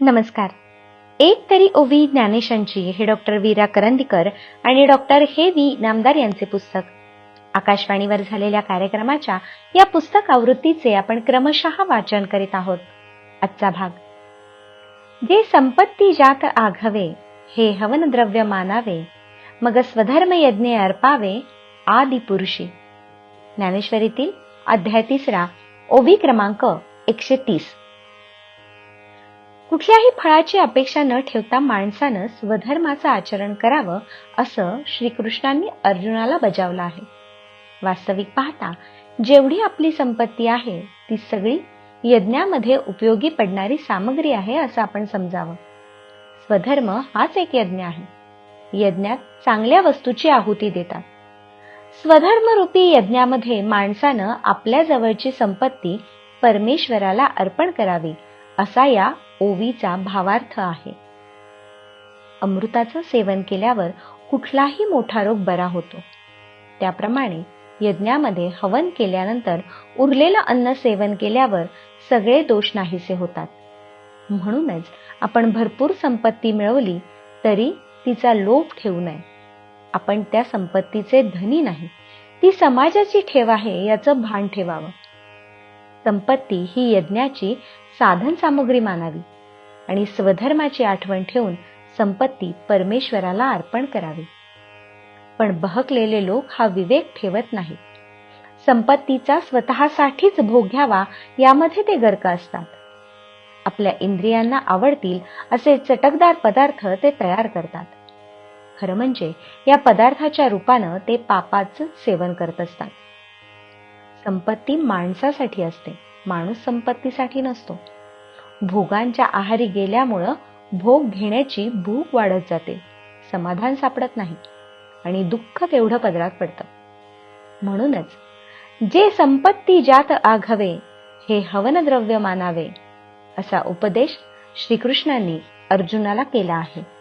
नमस्कार. एक तरी ओवी ज्ञानेशांची हे डॉक्टर वीरा करंदीकर आणि डॉक्टर हे व्ही नामदार यांचे पुस्तक. आकाशवाणीवर झालेल्या कार्यक्रमाच्या या पुस्तक आवृत्तीचे आपण क्रमशः वाचन करीत आहोत. आजचा भाग. जे संपत्ती जात आघवे हे हवन द्रव्य मानावे मग स्वधर्म यज्ञ अर्पावे आदि पुरुषी. ज्ञानेश्वरीतील अध्याय तिसरा ओवी क्रमांक एकशे तीस. कुठल्याही फळाची अपेक्षा न ठेवता माणसानं स्वधर्माचं आचरण करावं असं श्रीकृष्णांनी अर्जुनाला बजावलं आहे. वास्तविक पाहता जेवढी आपली संपत्ती आहे ती सगळी यज्ञामध्ये उपयोगी पडणारी सामग्री आहे असं आपण समजावं. स्वधर्म हाच एक यज्ञ आहे. यज्ञात चांगल्या वस्तूची आहुती देतात. स्वधर्मरूपी यज्ञामध्ये माणसानं आपल्या जवळची संपत्ती परमेश्वराला अर्पण करावी असा या ओवीचा भावार्थ आहे. अमृताचं सेवन केल्यावर कुठलाही मोठा रोग बरा होतो. त्याप्रमाणे यज्ञामध्ये हवन केल्यानंतर उरलेलं अन्न सेवन केल्यावर सगळे दोष नाहीसे होतात. म्हणूनच आपण भरपूर संपत्ती मिळवली तरी तिचा लोभ ठेवू नये. आपण त्या संपत्तीचे धनी नाही. ती समाजाची ठेव आहे याचं भान ठेवावं. संपत्ती ही यज्ञाची साधन सामुग्री मानावी आणि स्वधर्माची आठवण ठेवून संपत्ती परमेश्वराला अर्पण करावी. पण बहकलेले लोक हा विवेक ठेवत नाहीत. संपत्तीचा स्वतःसाठीच भोग घ्यावा यामध्ये ते गर्क असतात. आपल्या इंद्रियांना आवडतील असे चटकदार पदार्थ ते तयार करतात. खरं म्हणजे या पदार्थाच्या रूपानं ते पापाचं सेवन करत असतात. संपत्ती माणसासाठी असते. माणूस संपत्तीसाठी नसतो. भोगांच्या आहारी गेल्यामुळं भोग घेण्याची भूक वाढत जाते. समाधान सापडत नाही आणि दुःख तेवढं पदरात पडतं. म्हणूनच जे संपत्ती जात आघवे हे हवनद्रव्य मानावे असा उपदेश श्रीकृष्णांनी अर्जुनाला केला आहे.